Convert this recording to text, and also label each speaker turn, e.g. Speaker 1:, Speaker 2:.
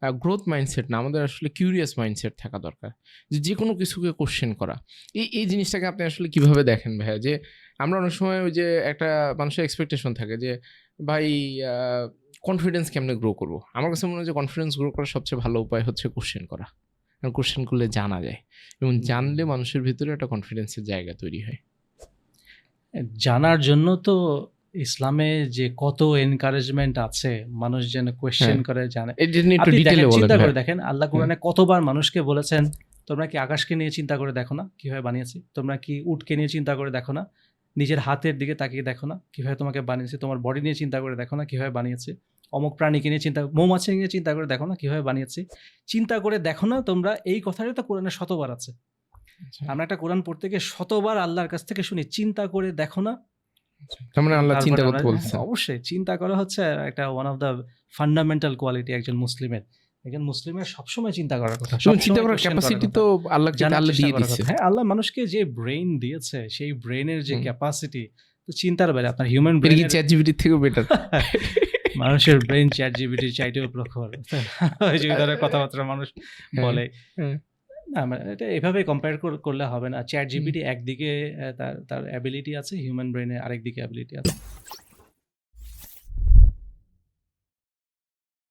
Speaker 1: Growth mindset না আমাদের আসলে কিউরিয়াস মাইন্ডসেট থাকা দরকার। যে যে কোনো কিছুকে কোশ্চেন করা। এই এই জিনিসটাকে আপনি আসলে কীভাবে দেখেন ভাইয়া? যে আমরা অনেক সময় ওই যে একটা মানুষের এক্সপেকটেশন থাকে যে ভাই কনফিডেন্স কেমনে গ্রো করব? আমার কাছে মনে হয় যে কনফিডেন্স গ্রো করার সবচেয়ে ভালো উপায় হচ্ছে কোশ্চেন করা। কারণ কোশ্চেন করলে জানা যায়। এবং জানলে মানুষের ভিতরে একটা কনফিডেন্সের জায়গা তৈরি হয়।
Speaker 2: জানার জন্য তো ইসলামে যে কত এনকারেজমেন্ট আছে মানুষ যেন কোয়েশ্চেন
Speaker 1: হ্যাঁ।
Speaker 2: করে জানে। চিন্তা করে দেখেন আল্লাহ কোরআনে কতবার মানুষকে বলেছেন তোমরা কি আকাশকে নিয়ে চিন্তা করে দেখো না কীভাবে বানিয়েছি? তোমরা কি উটকে নিয়ে চিন্তা করে দেখো না নিজের হাতের দিকে তাকিয়ে দেখো না কীভাবে তোমাকে বানিয়েছে? তোমার বডি নিয়ে চিন্তা করে দেখো না কীভাবে বানিয়েছে? অমুক প্রাণীকে নিয়ে চিন্তা মৌমাছি নিয়ে চিন্তা করে দেখো না কীভাবে বানিয়েছি? চিন্তা করে দেখো না তোমরা এই কথাটাই তো কোরআনে শতবার আছে।
Speaker 1: আচ্ছা।
Speaker 2: আমরা একটা কোরআন পড়তে গিয়ে শতবার আল্লাহর কাছ থেকে শুনি চিন্তা করে দেখো না
Speaker 1: তার মানে আল্লাহ চিন্তা করতে বলছেন
Speaker 2: হ্যাঁ, অবশ্যই। চিন্তা করা হচ্ছে একটা one of the fundamental quality একজন মুসলিমের। একজন মুসলিমের সবসময় চিন্তা করার কথা
Speaker 1: চিন্তা করার ক্যাপাসিটি তো আল্লাহ আল্লাহ দিয়ে
Speaker 2: কথা। হ্যাঁ আল্লাহ মানুষকে যে ব্রেন দিয়েছে সেই ব্রেনের যে ক্যাপাসিটি তো চিন্তার বেলা আপনার হিউম্যান ব্রেন
Speaker 1: চ্যাট জিবিটি থেকেও বেটার
Speaker 2: মানুষের ব্রেন চ্যাট জিবিটির চাইতেও প্রখর। ওই যে ধরনের কথাবার্তা মানুষ
Speaker 1: হ্যাঁ,
Speaker 2: বলে।
Speaker 1: হ্যাঁ।
Speaker 2: না মানে এটা এভাবে কম্পেয়ার করলে হবে না। চ্যাট জিবিটি একদিকে তার তার অ্যাবিলিটি আছে হিউম্যান ব্রেনের আরেকদিকে অ্যাবিলিটি আছে।